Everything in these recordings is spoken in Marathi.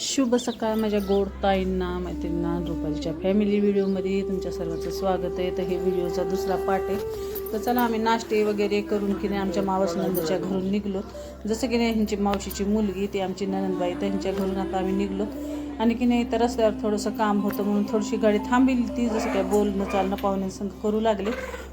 शुभ सकाळ माझ्या गोड ताईंना मैत्रिणींना रुपालीच्या फॅमिली व्हिडिओमध्ये तुमच्या सर्वांचं स्वागत आहे. तर हे व्हिडिओचा दुसरा पार्ट आहे. तर चला आम्ही नाश्ते वगैरे करून की नाही आमच्या मावस नंदच्या घरून निघलो. जसं की नाही ह्यांची मावशीची मुलगी ती आमची ननंदबाई तर ह्यांच्या घरून आता आम्ही निघलो. आणि की नाही तर रस्त्यावर थोडंसं काम होतं म्हणून थोडीशी गाडी थांबली ती जसं काय बोलणं चालणं पाहुण्यांसंग करू लागले.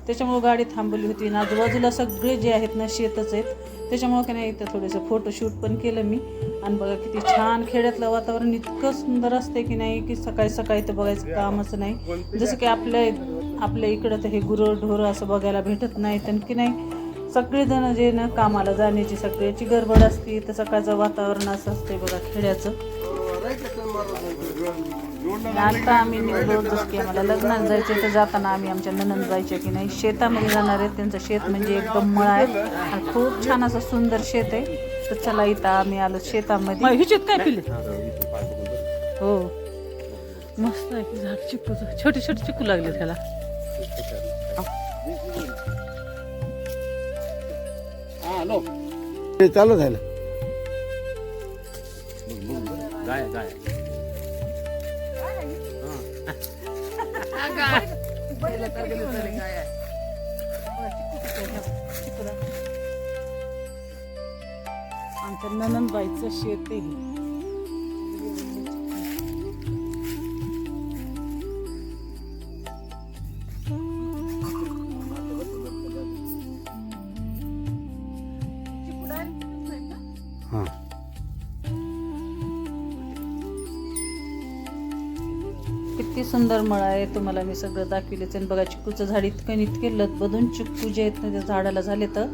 त्याच्यामुळं गाडी थांबवली होती. आणि आजूबाजूला सगळे जे आहेत ना शेतच आहेत. त्याच्यामुळं की नाही इथं थोडंसं फोटोशूट पण केलं मी. आणि बघा किती छान खेड्यातलं वातावरण इतकं सुंदर असते की नाही की सकाळी सकाळी तर बघायचं कामच नाही. जसं की आपल्या आपल्या इकडं तर हे गुरं ढोरं असं बघायला भेटत नाही तर की नाही सगळेजण जे ना कामाला जाण्याची सगळ्याची गडबड असते तर सकाळचं वातावरण असं असते बघा खेड्याचं. आता आम्ही निघलो जसं की आम्हाला लग्नात जायचे तर जाताना आम्ही आमच्या ननंद जायचे की नाही शेतामध्ये जाणार आहेत. त्यांचं शेत म्हणजे एकदम मळ आहे आणि खूप छान असं सुंदर शेत आहे. तर चला इथं आम्ही आलो शेतामध्ये. ह्याच्यात काय पिले हो मस्त आहे की झाड चिकूचं छोटे छोटे चिकू लागले त्याला. चालू झालं. गाय आमच्या ननंदबाईचं शेत आहे हे. किती सुंदर मळा आहे तुम्हाला मी सगळं दाखविलेच आणि बघा चिक्कूचं झाड इतकं इतके लदबदून चिक्कू जे आहेत ना त्या झाडाला झाले तर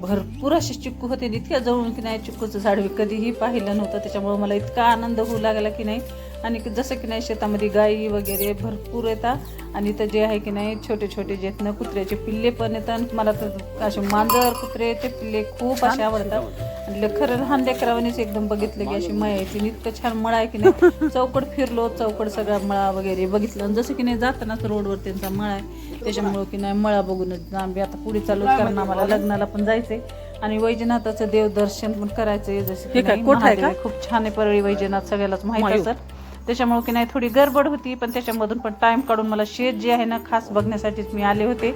भरपूर असे चिक्कू होते. इतक्या जवळून की नाही चिक्कूचं झाड मी कधीही पाहिलं नव्हतं. त्याच्यामुळे मला इतका आनंद होऊ लागला की नाही आणि जसं की नाही शेतामध्ये गायी वगैरे भरपूर येतात आणि इथं जे आहे की नाही छोटे छोटे जे आहेत ना कुत्र्याचे पिल्ले पण येतात. मला तर असे मांजर कुत्र्याचे पिल्ले खूप असे आवडतात. आणि खरं लहान लेकरावानीच एकदम बघितलं की अशी मळा यायची आणि इतकं छान मळा आहे की नाही चौकड फिरलो चौकड सगळा मळा वगैरे बघितलं. आणि जसं की नाही जातानाच रोडवर त्यांचा मळा आहे. त्याच्यामुळं की नाही मळा बघूनच आम्ही आता पुढे चालू कारण आम्हाला लग्नाला पण जायचंय. आणि वैजनाथाचं देवदर्शन पण करायचंय. जसं. खूप छान आहे परळी वैजनाथ सगळ्यालाच माहिती असत त्याच्यामुळे की नाही थोडी गडबड होती पण त्याच्यामधून पण टाइम काढून मला शेत जे आहे ना खास बघण्यासाठीच मी आले होते.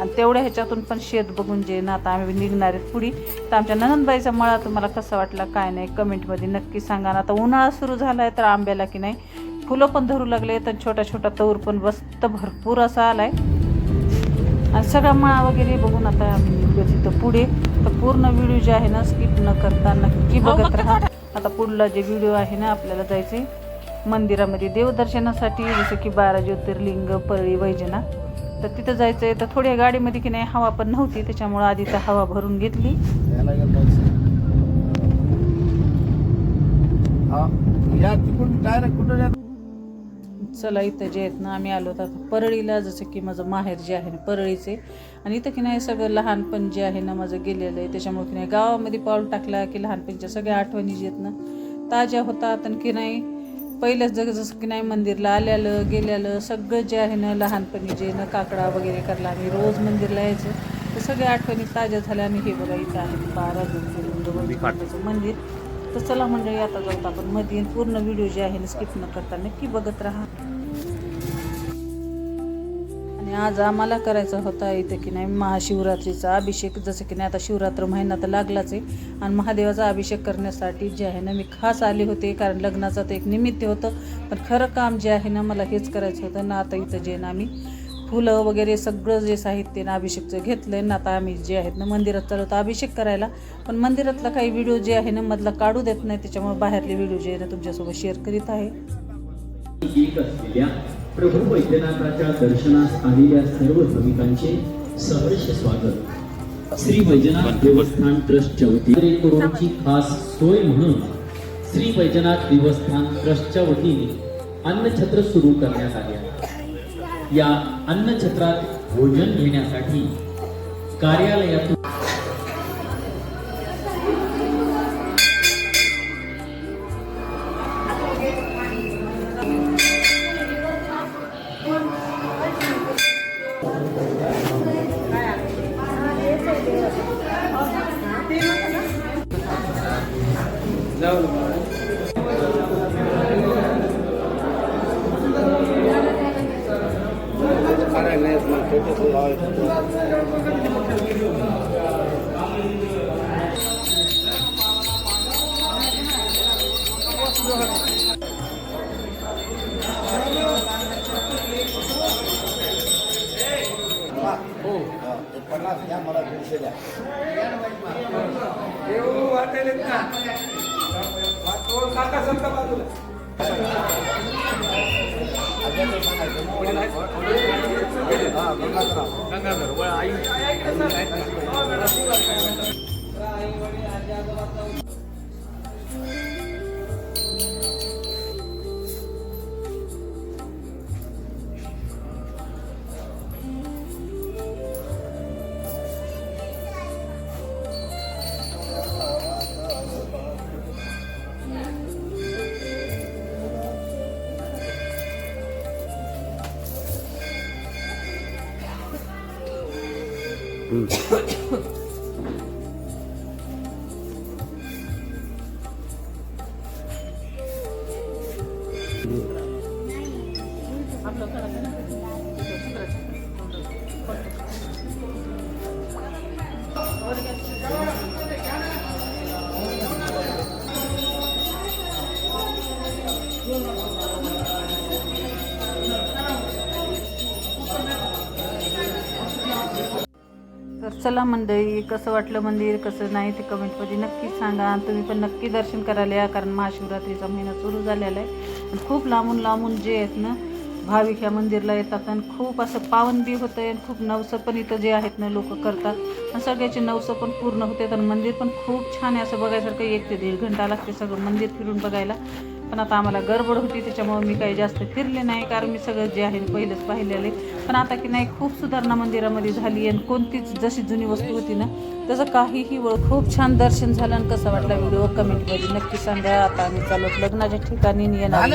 आणि तेवढ्या ह्याच्यातून पण शेत बघून जे ना आता आम्ही निघणार आहेत पुढे. तर आमच्या ननंदबाईचा मळा तुम्हाला कसा वाटला काय नाही कमेंटमध्ये नक्की सांगा. आणि आता उन्हाळा सुरू झाला आहे तर आंब्याला की नाही फुलं पण धरू लागले तर छोटा छोटा तौर पण बसत भरपूर असा आलाय. आणि सगळा मळा वगैरे बघून आता आम्ही निघलो तिथं पुढे. तर पूर्ण व्हिडिओ जे आहे ना स्किप न करता नक्की बघत राहा. आता पुढला जे व्हिडिओ आहे ना आपल्याला जायचे मंदिरामध्ये देवदर्शनासाठी जसं की बारा ज्योतिर्लिंग परळी वैजना तर तिथं जायचंय. तर थोड्या गाडीमध्ये की नाही हवा पण नव्हती. त्याच्यामुळं आधी तर हवा भरून घेतली. हा चला इथं जे आहेत ना आम्ही आलो तर परळीला जसं की माझं माहेर जे आहे ना परळीचे. आणि इथं की नाही सगळं लहानपण जे आहे ना माझं गेलेलं आहे. त्याच्यामुळे की नाही गावामध्ये पाऊल टाकला की लहानपणच्या सगळ्या आठवणी जे आहेत ना ताज्या होतात. आणि की नाही पहिलंच जग जसं की नाही मंदिरला आल्यालं गेल्यालं सगळं जे आहे ना लहानपणी जे ना काकडा वगैरे करला आम्ही रोज मंदिरला यायचं. तर सगळ्या आठवणी ताज्या झाल्या आणि हे बघा इथं आहे बारा मंदिर. तर चला मंडळी आता जाऊ आपण मध्ये पूर्ण व्हिडिओ जे आहे ना स्किप न करता नक्की बघत राहा. आज आम्हाला करायचा होता इथे की नाही महाशिवरात्रीचा अभिषेक. जसं की नाही आता शिवरात्र महिना तर लागलाच आहे. आणि महादेवाचा अभिषेक करण्यासाठी जे आहे ना मी खास आले होते. कारण लग्नाचं तर एक निमित्त होतं. पण खरं काम जे आहे ना मला हेच करायचं होतं ना आता इथं जे ना आम्ही फुलं वगैरे सगळं जे साहित्य ना अभिषेकचं घेतलं ना आता आम्ही जे आहेत ना मंदिरात चालवतो अभिषेक करायला. पण मंदिरातला काही व्हिडिओ जे आहे ना मधला काढू देत नाही. त्याच्यामुळे बाहेरले व्हिडिओ जे आहे ना तुमच्यासोबत शेअर करीत आहे. प्रभू वैद्यनाथाच्या दर्शनास आलेल्या सर्व भाविकांचे सहर्ष स्वागत. श्री वैजनाथ देवस्थान ट्रस्टच्या वतीने करोडची खास सोय म्हणून श्री वैजनाथ देवस्थान ट्रस्टच्या वतीने अन्नछत्र सुरू करण्यात आले आहे. या अन्नछत्रात भोजन घेण्यासाठी कार्यालयातून पन्नास घ्या मला दीडशे द्या आई 음. तर चला मंडळी कसं वाटलं मंदिर कसं नाही ते कमेंटमध्ये नक्कीच सांगा. आणि तुम्ही पण नक्की दर्शन करायला या कारण महाशिवरात्रीचा महिना सुरू झालेला आहे. आणि खूप लांबून लांबून जे आहेत ना भाविक ह्या मंदिरला येतात. आणि खूप असं पावन बी होतं आहे आणि खूप नवसं पण इथं जे आहेत ना लोक करतात. आणि सगळ्याचे नवसं पण पूर्ण होते आणि मंदिर पण खूप छान आहे. असं बघायसारखं एक ते दीड घंटा लागते सगळं मंदिर फिरून बघायला. पण आता आम्हाला गडबड होती त्याच्यामुळे मी काही जास्त फिरले नाही कारण मी सगळं जे आहे पहिलंच पाहिलेलं आहे. पण आता की नाही खूप सुधारणा मंदिरामध्ये झाली आणि कोणतीच जशी जुनी वस्तू होती ना त्याचं काहीही वळ खूप छान दर्शन झालं आणि कसं वाटला व्हिडिओ कमेंटमध्ये नक्की सांगा. आता आम्ही चालू लग्नाच्या ठिकाणी येणार